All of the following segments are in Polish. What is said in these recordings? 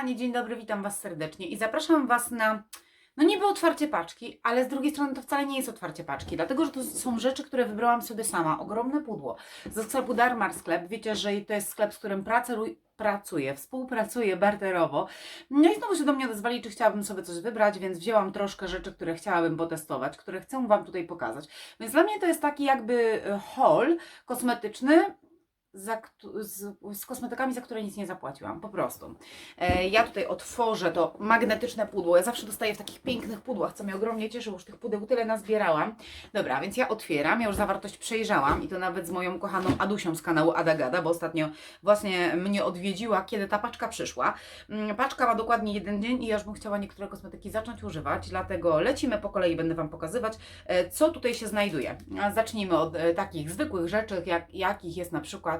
kochani, dzień dobry, witam Was serdecznie i zapraszam Was na, no niby otwarcie paczki, ale z drugiej strony to wcale nie jest otwarcie paczki, dlatego że to są rzeczy, które wybrałam sobie sama. Ogromne pudło ze sklepu Darmar Sklep. Wiecie, że to jest sklep, z którym pracuję, pracuję, współpracuję barterowo. No i znowu się do mnie odezwali, czy chciałabym sobie coś wybrać, więc wzięłam troszkę rzeczy, które chciałabym potestować, które chcę Wam tutaj pokazać. Więc dla mnie to jest taki jakby e, haul kosmetyczny, za, z, z kosmetykami, za które nic nie zapłaciłam, po prostu. E, ja tutaj otworzę to magnetyczne pudło. Ja zawsze dostaję w takich pięknych pudłach, co mnie ogromnie cieszy, już tych pudeł tyle nazbierałam. Dobra, więc ja otwieram, ja już zawartość przejrzałam i to nawet z moją kochaną Adusią z kanału Adagada, bo ostatnio właśnie mnie odwiedziła, kiedy ta paczka przyszła. Mm, Paczka ma dokładnie jeden dzień i ja już bym chciała niektóre kosmetyki zacząć używać, dlatego lecimy po kolei, będę Wam pokazywać, e, co tutaj się znajduje. Zacznijmy od e, takich zwykłych rzeczy, jak, jakich jest na przykład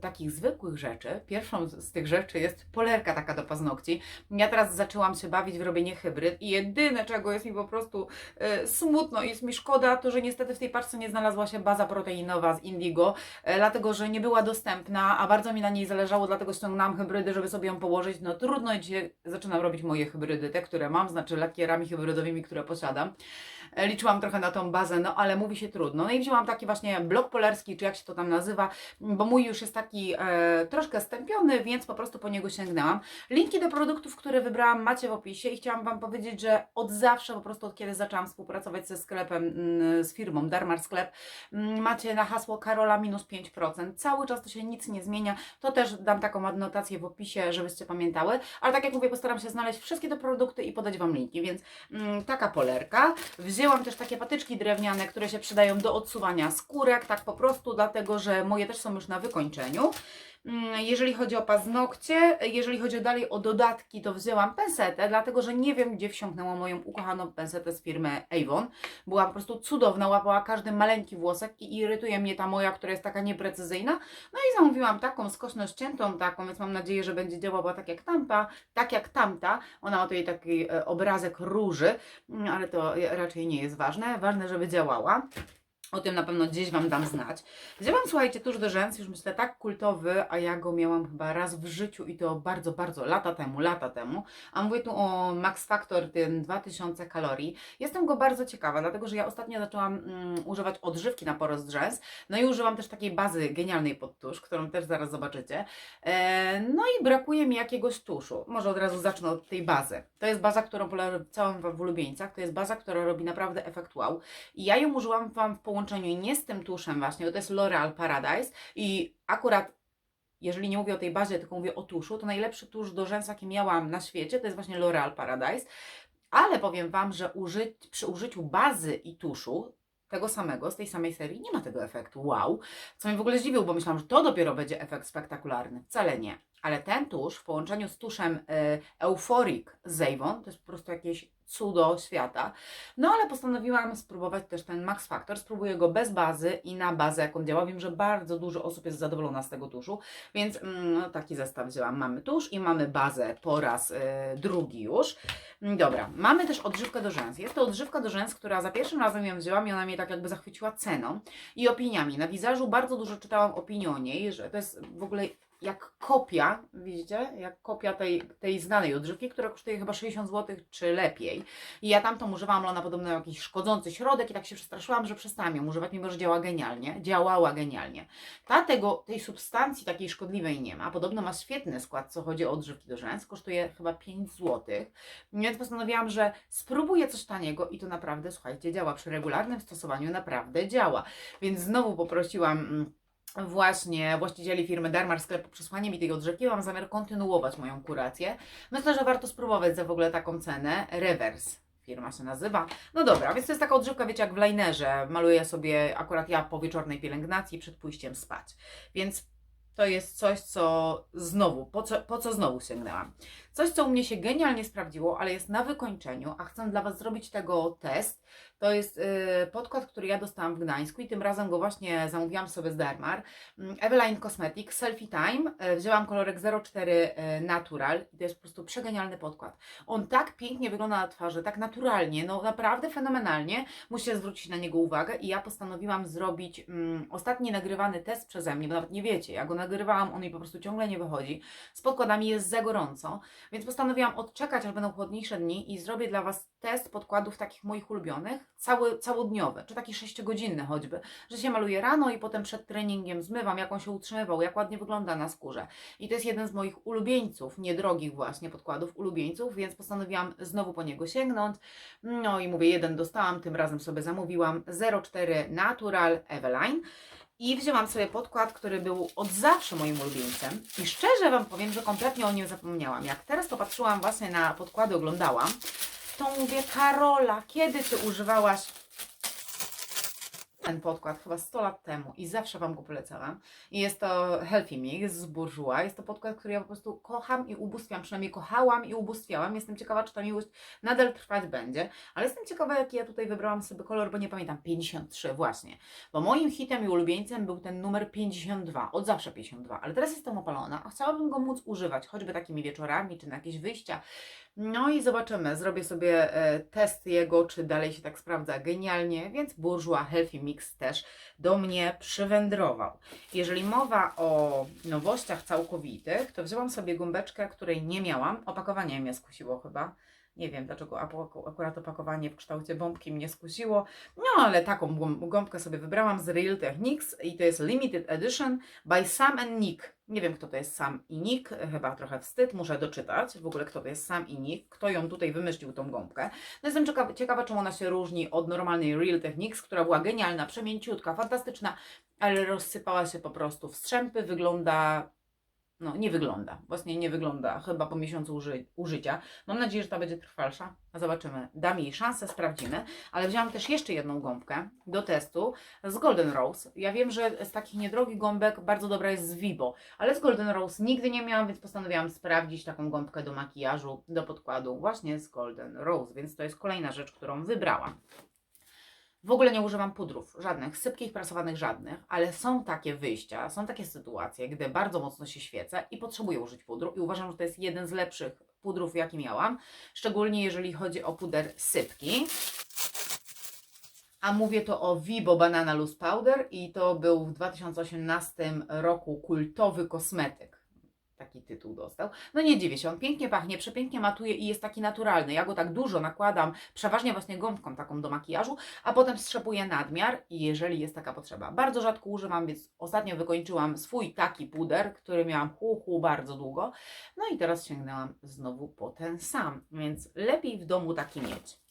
takich zwykłych rzeczy. Pierwszą z tych rzeczy jest polerka taka do paznokci. Ja teraz zaczęłam się bawić w robienie hybryd i jedyne czego jest mi po prostu e, smutno, jest mi szkoda, to że niestety w tej paczce nie znalazła się baza proteinowa z Indigo, e, dlatego że nie była dostępna, a bardzo mi na niej zależało, dlatego ściągnęłam hybrydy, żeby sobie ją położyć. No trudno i dzisiaj zaczynam robić moje hybrydy, te, które mam, znaczy lakierami hybrydowymi, które posiadam. E, Liczyłam trochę na tą bazę, no ale mówi się trudno. No i wzięłam taki właśnie blok polerski, czy jak się to tam nazywa, bo mój już jest taki e, troszkę stępiony, więc po prostu po niego sięgnęłam. Linki do produktów, które wybrałam macie w opisie i chciałam Wam powiedzieć, że od zawsze, po prostu od kiedy zaczęłam współpracować ze sklepem, mm, z firmą Darmar Sklep, mm, macie na hasło Karola minus 5%. Cały czas to się nic nie zmienia. To też dam taką adnotację w opisie, żebyście pamiętały. Ale tak jak mówię, postaram się znaleźć wszystkie te produkty i podać Wam linki, więc mm, taka polerka. Wzięłam też takie patyczki drewniane, które się przydają do odsuwania skórek, tak po prostu, dlatego że moje też są już na wykończeniu. Mm, Jeżeli chodzi o paznokcie, jeżeli chodzi dalej o dodatki, to wzięłam pensetę, dlatego że nie wiem, gdzie wsiąknęła moją ukochaną pensetę z firmy Avon. Była po prostu cudowna, łapała każdy maleńki włosek i irytuje mnie ta moja, która jest taka nieprecyzyjna. No i zamówiłam taką skośno ściętą taką, więc mam nadzieję, że będzie działała tak jak tamta, tak jak tamta. Ona ma tutaj taki e, obrazek róży, mm, ale to e, raczej nie jest ważne. Ważne, żeby działała. O tym na pewno gdzieś Wam dam znać. Wzięłam, słuchajcie, tuż do rzęs, już myślę, tak kultowy, a ja go miałam chyba raz w życiu i to bardzo, bardzo lata temu, lata temu. A mówię tu o Max Factor, tym 2000 kalorii. Jestem go bardzo ciekawa, dlatego że ja ostatnio zaczęłam mm, używać odżywki na porost rzęs. No i używam też takiej bazy genialnej pod tusz, którą też zaraz zobaczycie. E, no i brakuje mi jakiegoś tuszu. Może od razu zacznę od tej bazy. To jest baza, którą polecałam Wam w ulubieńcach. To jest baza, która robi naprawdę efekt wow. I ja ją użyłam Wam w połączeniu nie z tym tuszem właśnie, bo to jest L'Oreal Paradise i akurat jeżeli nie mówię o tej bazie, tylko mówię o tuszu, to najlepszy tusz do rzęs, jaki miałam na świecie, to jest właśnie L'Oreal Paradise. Ale powiem Wam, że uży, przy użyciu bazy i tuszu tego samego, z tej samej serii, nie ma tego efektu wow. Co mnie w ogóle zdziwiło, bo myślałam, że to dopiero będzie efekt spektakularny. Wcale nie. Ale ten tusz w połączeniu z tuszem y, Euphoric z Avon, to jest po prostu jakieś cudo świata. No ale postanowiłam spróbować też ten Max Factor. Spróbuję go bez bazy i na bazę, jak on działa. Wiem, że bardzo dużo osób jest zadowolona z tego tuszu, więc mm, no, taki zestaw wzięłam. Mamy tusz i mamy bazę po raz y, drugi już. Mm, Dobra, mamy też odżywkę do rzęs. Jest to odżywka do rzęs, która za pierwszym razem ją wzięłam i ona mnie tak jakby zachwyciła ceną i opiniami. Na wizażu bardzo dużo czytałam opinii o niej, że to jest w ogóle jak kopia, widzicie, jak kopia tej, tej znanej odżywki, która kosztuje chyba 60 zł czy lepiej. I ja tamtą używałam, ale ona podobno jakiś szkodzący środek i tak się przestraszyłam, że przestałam ją używać, mimo że działa genialnie, działała genialnie. Ta tego, tej substancji takiej szkodliwej nie ma. Podobno ma świetny skład, co chodzi o odżywki do rzęs, kosztuje chyba 5 zł. Więc postanowiłam, że spróbuję coś taniego i to naprawdę, słuchajcie, działa przy regularnym stosowaniu, naprawdę działa. Więc znowu poprosiłam mm, właśnie właścicieli firmy Darmar Sklep o przesłanie mi tej odżywki. Mam zamiar kontynuować moją kurację. Myślę, że warto spróbować za w ogóle taką cenę. Reverse firma się nazywa. No dobra, więc to jest taka odżywka, wiecie, jak w linerze. Maluję sobie akurat ja po wieczornej pielęgnacji przed pójściem spać. Więc to jest coś, co znowu, po co, po co znowu sięgnęłam. Coś, co u mnie się genialnie sprawdziło, ale jest na wykończeniu, a chcę dla Was zrobić tego test, To jest y, podkład, który ja dostałam w Gdańsku i tym razem go właśnie zamówiłam sobie z Dermar. Mm, Eveline Cosmetics Selfie Time. Y, wzięłam kolorek 04 y, Natural i to jest po prostu przegenialny podkład. On tak pięknie wygląda na twarzy, tak naturalnie, no naprawdę fenomenalnie. Musicie zwrócić na niego uwagę i ja postanowiłam zrobić mm, ostatni nagrywany test przeze mnie, bo nawet nie wiecie, ja go nagrywałam, on mi po prostu ciągle nie wychodzi. Z podkładami jest za gorąco, więc postanowiłam odczekać, aż będą chłodniejsze dni i zrobię dla Was test podkładów takich moich ulubionych, cały, całodniowy, czy taki 6-godzinny choćby, że się maluję rano i potem przed treningiem zmywam, jak on się utrzymywał, jak ładnie wygląda na skórze. I to jest jeden z moich ulubieńców, niedrogich właśnie podkładów, ulubieńców, więc postanowiłam znowu po niego sięgnąć. No i mówię, jeden dostałam, tym razem sobie zamówiłam 04 Natural Eveline. I wzięłam sobie podkład, który był od zawsze moim ulubieńcem. I szczerze Wam powiem, że kompletnie o nim zapomniałam. Jak teraz popatrzyłam właśnie na podkłady, oglądałam, to mówię, Karola, kiedy Ty używałaś ten podkład? Chyba 100 lat temu i zawsze Wam go polecałam. I jest to Healthy Mix z Bourjois. Jest to podkład, który ja po prostu kocham i ubóstwiam. Przynajmniej kochałam i ubóstwiałam. Jestem ciekawa, czy ta miłość nadal trwać będzie. Ale jestem ciekawa, jaki ja tutaj wybrałam sobie kolor, bo nie pamiętam. 53 właśnie. Bo moim hitem i ulubieńcem był ten numer 52. Od zawsze 52. Ale teraz jestem opalona, a chciałabym go móc używać, choćby takimi wieczorami, czy na jakieś wyjścia. No i zobaczymy. Zrobię sobie e, test jego, czy dalej się tak sprawdza genialnie, więc Bourjois Healthy Mix też do mnie przywędrował. Jeżeli mowa o nowościach całkowitych, to wzięłam sobie gąbeczkę, której nie miałam. Opakowanie mnie skusiło chyba. Nie wiem dlaczego akurat opakowanie w kształcie bombki mnie skusiło. No ale taką gąb- gąbkę sobie wybrałam z Real Techniques i to jest Limited Edition by Sam and Nick. Nie wiem kto to jest Sam i Nick, chyba trochę wstyd, muszę doczytać w ogóle kto to jest Sam i Nick, kto ją tutaj wymyślił tą gąbkę. No jestem ciekawa, ciekawa czym ona się różni od normalnej Real Techniques, która była genialna, przemięciutka, fantastyczna, ale rozsypała się po prostu w strzępy, wygląda no, nie wygląda. Właśnie nie wygląda, chyba po miesiącu uży użycia. Mam nadzieję, że ta będzie trwalsza. Zobaczymy. Dam jej szansę, sprawdzimy. Ale wziąłam też jeszcze jedną gąbkę do testu z Golden Rose. Ja wiem, że z takich niedrogich gąbek bardzo dobra jest z Vibo, ale z Golden Rose nigdy nie miałam, więc postanowiłam sprawdzić taką gąbkę do makijażu, do podkładu właśnie z Golden Rose. Więc to jest kolejna rzecz, którą wybrałam. W ogóle nie używam pudrów, żadnych, sypkich, prasowanych żadnych, ale są takie wyjścia, są takie sytuacje, gdy bardzo mocno się świecę i potrzebuję użyć pudru i uważam, że to jest jeden z lepszych pudrów, jaki miałam, szczególnie jeżeli chodzi o puder sypki. A mówię to o Vibo Banana Loose Powder i to był w 2018 roku kultowy kosmetyk. Taki tytuł dostał. No nie dziwię się, on pięknie pachnie, przepięknie matuje i jest taki naturalny. Ja go tak dużo nakładam, przeważnie właśnie gąbką taką do makijażu, a potem strzepuję nadmiar jeżeli jest taka potrzeba. Bardzo rzadko używam, więc ostatnio wykończyłam swój taki puder, który miałam hu, hu bardzo długo. No i teraz sięgnęłam znowu po ten sam, więc lepiej w domu taki mieć.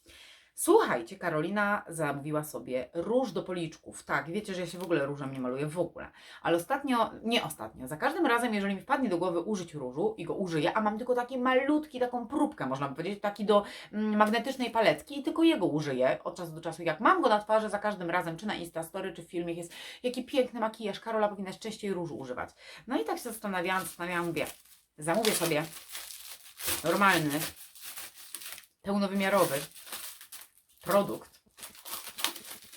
Słuchajcie, Karolina zamówiła sobie róż do policzków. Tak, wiecie, że ja się w ogóle różem nie maluję w ogóle. Ale ostatnio, nie ostatnio, za każdym razem, jeżeli mi wpadnie do głowy użyć różu i go użyję, a mam tylko taki malutki, taką próbkę, można by powiedzieć, taki do mm, magnetycznej paletki i tylko jego użyję od czasu do czasu. Jak mam go na twarzy, za każdym razem, czy na Instastory, czy w filmie jest, jaki piękny makijaż, Karola powinnaś częściej różu używać. No i tak się zastanawiałam, zastanawiałam, mówię, zamówię sobie normalny, pełnowymiarowy produkt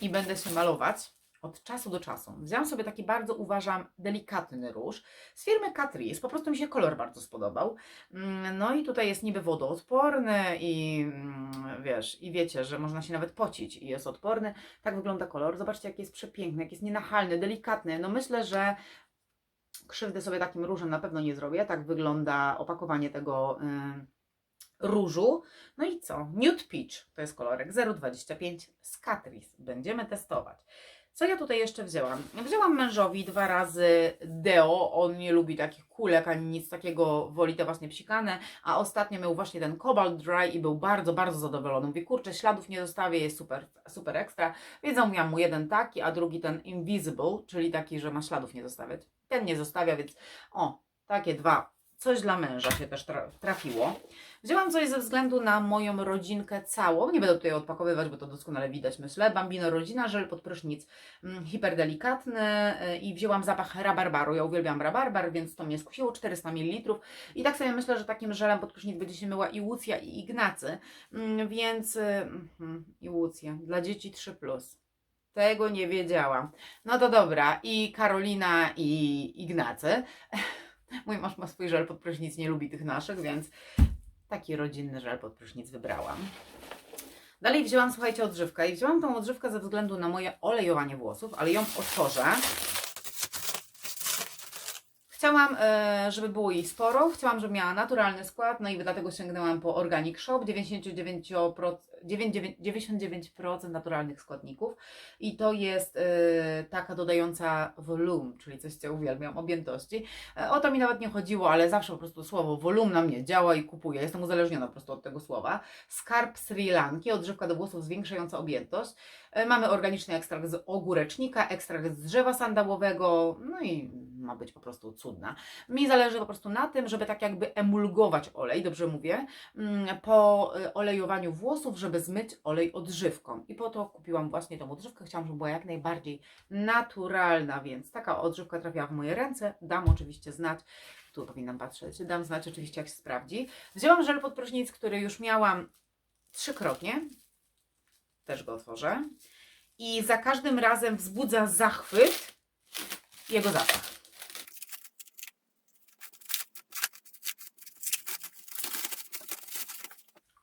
i będę się malować od czasu do czasu. Wziąłam sobie taki bardzo, uważam, delikatny róż z firmy Catrice. Po prostu mi się kolor bardzo spodobał. Mm, No i tutaj jest niby wodoodporny i mm, wiesz, i wiecie, że można się nawet pocić i jest odporny. Tak wygląda kolor. Zobaczcie, jak jest przepiękny, jak jest nienachalny, delikatny. No myślę, że krzywdy sobie takim różem na pewno nie zrobię. Tak wygląda opakowanie tego y, różu. No i co? Nude Peach to jest kolorek 0,25 z Catrice. Będziemy testować. Co ja tutaj jeszcze wzięłam? Wzięłam mężowi dwa razy deo. On nie lubi takich kulek ani nic takiego, woli te właśnie psikane. A ostatnio miał właśnie ten Cobalt Dry i był bardzo, bardzo zadowolony. Mówi, kurczę, śladów nie zostawię, jest super, super ekstra. Więc zamówiłam mu jeden taki, a drugi ten Invisible, czyli taki, że ma śladów nie zostawiać. Ten nie zostawia, więc o, takie dwa coś dla męża się też tra- trafiło. Wzięłam coś ze względu na moją rodzinkę całą. Nie będę tutaj odpakowywać, bo to doskonale widać, myślę. Bambino Rodzina, żel pod prysznic mm, hiperdelikatny y, i wzięłam zapach rabarbaru. Ja uwielbiam rabarbar, więc to mnie skusiło 400 ml. I tak sobie myślę, że takim żelem pod prysznic będzie się myła i Łucja i Ignacy. Mm, Więc y, mhm, i Łucja dla dzieci 3+. Tego nie wiedziałam. No to dobra, i Karolina, i Ignacy. Mój mąż ma swój żel pod prysznic, nie lubi tych naszych, więc taki rodzinny żel pod prysznic wybrałam. Dalej wzięłam, słuchajcie, odżywkę i wzięłam tą odżywkę ze względu na moje olejowanie włosów, ale ją otworzę. Chciałam, e, żeby było jej sporo, chciałam, żeby miała naturalny skład, no i dlatego sięgnęłam po Organic Shop, 99%, 99% naturalnych składników i to jest e, taka dodająca volum, czyli coś, co uwielbiam, objętości. E, O to mi nawet nie chodziło, ale zawsze po prostu słowo volum na mnie działa i kupuję. Jestem uzależniona po prostu od tego słowa. Skarb Sri Lanki, odżywka do włosów zwiększająca objętość. Mamy organiczny ekstrakt z ogórecznika, ekstrakt z drzewa sandałowego, no i ma być po prostu cudna. Mi zależy po prostu na tym, żeby tak jakby emulgować olej, dobrze mówię, mm, po e, olejowaniu włosów, żeby zmyć olej odżywką. I po to kupiłam właśnie tą odżywkę. Chciałam, żeby była jak najbardziej naturalna, więc taka odżywka trafiła w moje ręce. Dam oczywiście znać. Tu powinnam patrzeć. Dam znać oczywiście, jak się sprawdzi. Wzięłam żel pod prysznic, który już miałam trzykrotnie. Też go otworzę. I za każdym razem wzbudza zachwyt jego zapach.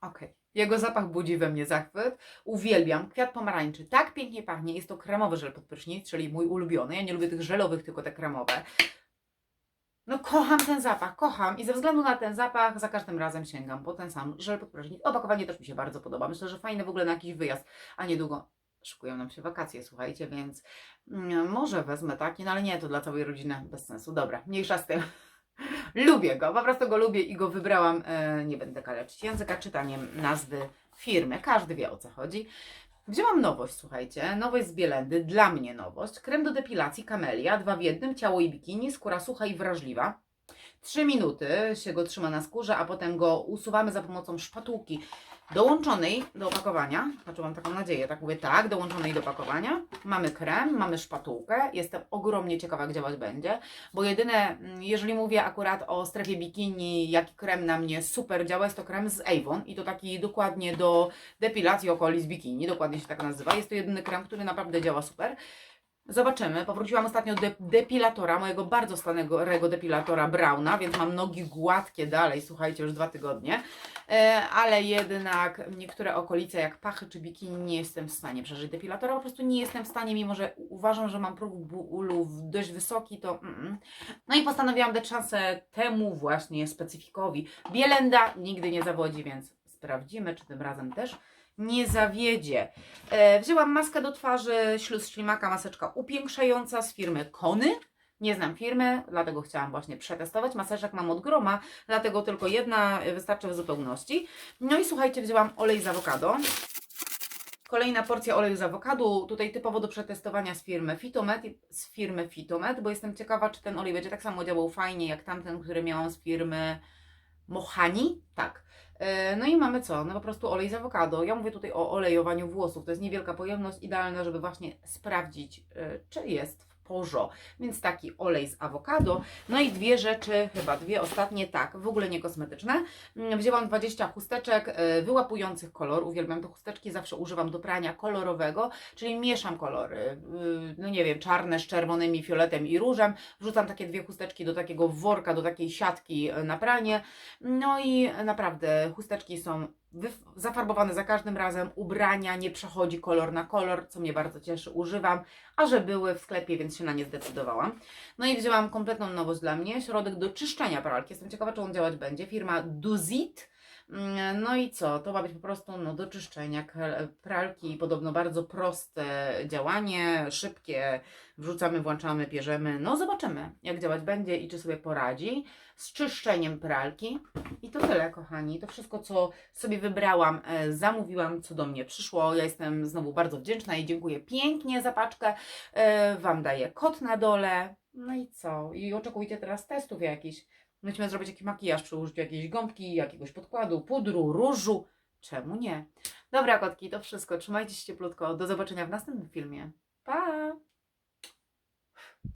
Okej. Jego zapach budzi we mnie zachwyt. Uwielbiam. Kwiat pomarańczy. Tak pięknie pachnie. Jest to kremowy żel pod prysznic, czyli mój ulubiony. Ja nie lubię tych żelowych, tylko te kremowe. No kocham ten zapach, kocham i ze względu na ten zapach za każdym razem sięgam po ten sam żel pod prysznic. Opakowanie też mi się bardzo podoba. Myślę, że fajne w ogóle na jakiś wyjazd, a niedługo szykują nam się wakacje, słuchajcie, więc mm, może wezmę taki, no ale nie, to dla całej rodziny bez sensu. Dobra, mniejsza z tym. Lubię go, po prostu go lubię i go wybrałam. E, nie będę kaleczyć języka czytaniem nazwy firmy. Każdy wie o co chodzi. Wzięłam nowość, słuchajcie, nowość z Bielendy, dla mnie nowość. Krem do depilacji Camellia, dwa w jednym, ciało i bikini, skóra sucha i wrażliwa. 3 minuty się go trzyma na skórze, a potem go usuwamy za pomocą szpatułki dołączonej do opakowania. Znaczy mam taką nadzieję, tak mówię, tak, dołączonej do opakowania. Mamy krem, mamy szpatułkę. Jestem ogromnie ciekawa, jak działać będzie, bo jedyne, mm, jeżeli mówię akurat o strefie bikini, jaki krem na mnie super działa, jest to krem z Avon i to taki dokładnie do depilacji okolic bikini, dokładnie się tak nazywa. Jest to jedyny krem, który naprawdę działa super. Zobaczymy. Powróciłam ostatnio do de depilatora, mojego bardzo starego depilatora Brauna, więc mam nogi gładkie dalej, słuchajcie, już dwa tygodnie. E, ale jednak niektóre okolice, jak pachy czy bikini, nie jestem w stanie przeżyć depilatora. Po prostu nie jestem w stanie, mimo że uważam, że mam próg bólu dość wysoki, to. Mm -mm. No i postanowiłam dać szansę temu właśnie specyfikowi. Bielenda nigdy nie zawodzi, więc sprawdzimy, czy tym razem też nie zawiedzie. E, wzięłam maskę do twarzy, śluz ślimaka, maseczka upiększająca z firmy Kony. Nie znam firmy, dlatego chciałam właśnie przetestować. Maseczek mam od groma, dlatego tylko jedna wystarczy w zupełności. No i słuchajcie, wzięłam olej z awokado. Kolejna porcja oleju z awokado, tutaj typowo do przetestowania z firmy Fitomed, z firmy Fitomed, bo jestem ciekawa, czy ten olej będzie tak samo działał fajnie jak tamten, który miałam z firmy Mohani, tak. E, No i mamy co? No po prostu olej z awokado. Ja mówię tutaj o olejowaniu włosów. To jest niewielka pojemność, idealna, żeby właśnie sprawdzić, e, czy jest Więc taki olej z awokado. No i dwie rzeczy, chyba dwie ostatnie, tak, w ogóle nie kosmetyczne. Mm, Wzięłam 20 chusteczek e, wyłapujących kolor. Uwielbiam te chusteczki, zawsze używam do prania kolorowego, czyli mieszam kolory. y, No nie wiem, czarne z czerwonymi, fioletem i różem. Wrzucam takie dwie chusteczki do takiego worka, do takiej siatki e, na pranie. No i naprawdę chusteczki są zafarbowane za każdym razem. Ubrania nie przechodzi kolor na kolor, co mnie bardzo cieszy. Używam, a że były w sklepie, więc się na nie zdecydowałam. No i wzięłam kompletną nowość dla mnie, środek do czyszczenia pralki. Jestem ciekawa, czy on działać będzie. Firma Duzit. Mm, No i co? To ma być po prostu no, do czyszczenia pralki. Podobno bardzo proste działanie, szybkie. Wrzucamy, włączamy, bierzemy. No zobaczymy, jak działać będzie i czy sobie poradzi z czyszczeniem pralki. I to tyle, kochani. To wszystko, co sobie wybrałam, e, zamówiłam, co do mnie przyszło. Ja jestem znowu bardzo wdzięczna i dziękuję pięknie za paczkę. E, Wam daję kod na dole. No i co? I oczekujcie teraz testów jakichś. Będziemy zrobić jakiś makijaż przy użyciu jakiejś gąbki, jakiegoś podkładu, pudru, różu. Czemu nie? Dobra, kotki, to wszystko. Trzymajcie się cieplutko. Do zobaczenia w następnym filmie. Pa!